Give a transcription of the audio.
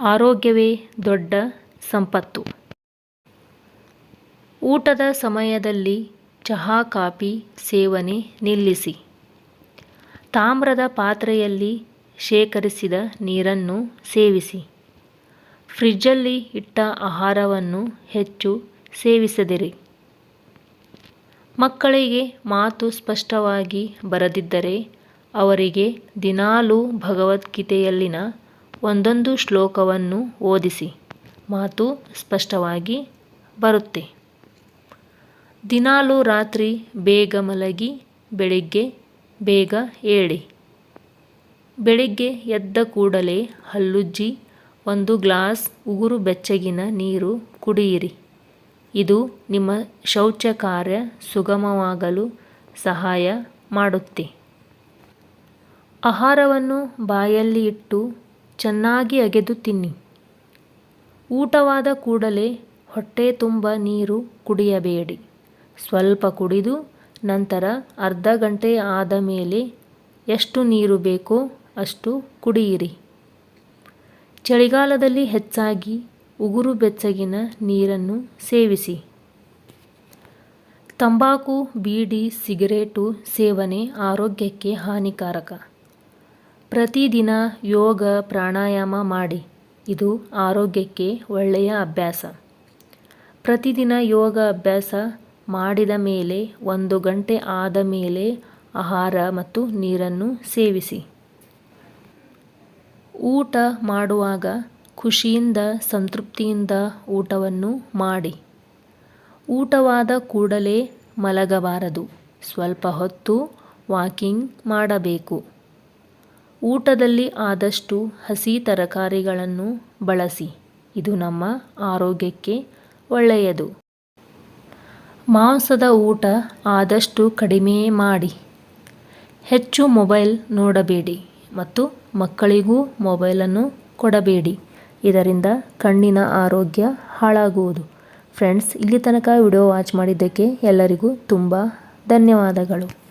ಆರೋಗ್ಯವೇ ದೊಡ್ಡ ಸಂಪತ್ತು. ಊಟದ ಸಮಯದಲ್ಲಿ ಚಹಾ, ಕಾಫಿ, ಸೇವನೆ ನಿಲ್ಲಿಸಿ. ತಾಮ್ರದ ಪಾತ್ರೆಯಲ್ಲಿ ಶೇಖರಿಸಿದ ನೀರನ್ನು ಸೇವಿಸಿ. ಫ್ರಿಜ್ಜಲ್ಲಿ ಇಟ್ಟ ಆಹಾರವನ್ನು ಹೆಚ್ಚು ಸೇವಿಸದಿರಿ. ಮಕ್ಕಳಿಗೆ ಮಾತು ಸ್ಪಷ್ಟವಾಗಿ ಬರದಿದ್ದರೆ ಅವರಿಗೆ ದಿನಾಲೂ ಭಗವದ್ಗೀತೆಯಲ್ಲಿನ ಒಂದೊಂದು ಶ್ಲೋಕವನ್ನು ಓದಿಸಿ, ಮಾತು ಸ್ಪಷ್ಟವಾಗಿ ಬರುತ್ತೆ. ದಿನಾಲೂ ರಾತ್ರಿ ಬೇಗ ಮಲಗಿ, ಬೆಳಿಗ್ಗೆ ಬೇಗ ಏಳಿ. ಬೆಳಿಗ್ಗೆ ಎದ್ದ ಕೂಡಲೇ ಹಲ್ಲುಜ್ಜಿ, ಒಂದು ಗ್ಲಾಸ್ ಉಗುರು ಬೆಚ್ಚಗಿನ ನೀರು ಕುಡಿಯಿರಿ. ಇದು ನಿಮ್ಮ ಶೌಚ ಕಾರ್ಯ ಸುಗಮವಾಗಲು ಸಹಾಯ ಮಾಡುತ್ತೆ. ಆಹಾರವನ್ನು ಬಾಯಲ್ಲಿ ಇಟ್ಟು ಚೆನ್ನಾಗಿ ಅಗೆದು ತಿನ್ನಿ. ಊಟವಾದ ಕೂಡಲೇ ಹೊಟ್ಟೆ ತುಂಬ ನೀರು ಕುಡಿಯಬೇಡಿ. ಸ್ವಲ್ಪ ಕುಡಿದು ನಂತರ ಅರ್ಧ ಗಂಟೆ ಆದ ಮೇಲೆ ಎಷ್ಟು ನೀರು ಬೇಕೋ ಅಷ್ಟು ಕುಡಿಯಿರಿ. ಚಳಿಗಾಲದಲ್ಲಿ ಹೆಚ್ಚಾಗಿ ಉಗುರು ಬೆಚ್ಚಗಿನ ನೀರನ್ನು ಸೇವಿಸಿ. ತಂಬಾಕು, ಬೀಡಿ, ಸಿಗರೇಟು ಸೇವನೆ ಆರೋಗ್ಯಕ್ಕೆ ಹಾನಿಕಾರಕ. ಪ್ರತಿದಿನ ಯೋಗ ಪ್ರಾಣಾಯಾಮ ಮಾಡಿ. ಇದು ಆರೋಗ್ಯಕ್ಕೆ ಒಳ್ಳೆಯ ಅಭ್ಯಾಸ. ಪ್ರತಿದಿನ ಯೋಗ ಅಭ್ಯಾಸ ಮಾಡಿದ ಮೇಲೆ ಒಂದು ಗಂಟೆ ಆದ ಮೇಲೆ ಆಹಾರ ಮತ್ತು ನೀರನ್ನು ಸೇವಿಸಿ. ಊಟ ಮಾಡುವಾಗ ಖುಷಿಯಿಂದ, ಸಂತೃಪ್ತಿಯಿಂದ ಊಟವನ್ನು ಮಾಡಿ. ಊಟವಾದ ಕೂಡಲೇ ಮಲಗಬಾರದು. ಸ್ವಲ್ಪ ಹೊತ್ತು ವಾಕಿಂಗ್ ಮಾಡಬೇಕು. ಊಟದಲ್ಲಿ ಆದಷ್ಟು ಹಸಿ ತರಕಾರಿಗಳನ್ನು ಬಳಸಿ. ಇದು ನಮ್ಮ ಆರೋಗ್ಯಕ್ಕೆ ಒಳ್ಳೆಯದು. ಮಾಂಸದ ಊಟ ಆದಷ್ಟು ಕಡಿಮೆ ಮಾಡಿ. ಹೆಚ್ಚು ಮೊಬೈಲ್ ನೋಡಬೇಡಿ ಮತ್ತು ಮಕ್ಕಳಿಗೂ ಮೊಬೈಲನ್ನು ಕೊಡಬೇಡಿ. ಇದರಿಂದ ಕಣ್ಣಿನ ಆರೋಗ್ಯ ಹಾಳಾಗುವುದು. ಫ್ರೆಂಡ್ಸ್, ಇಲ್ಲಿ ತನಕ ವಿಡಿಯೋ ವಾಚ್ ಮಾಡಿದ್ದಕ್ಕೆ ಎಲ್ಲರಿಗೂ ತುಂಬ ಧನ್ಯವಾದಗಳು.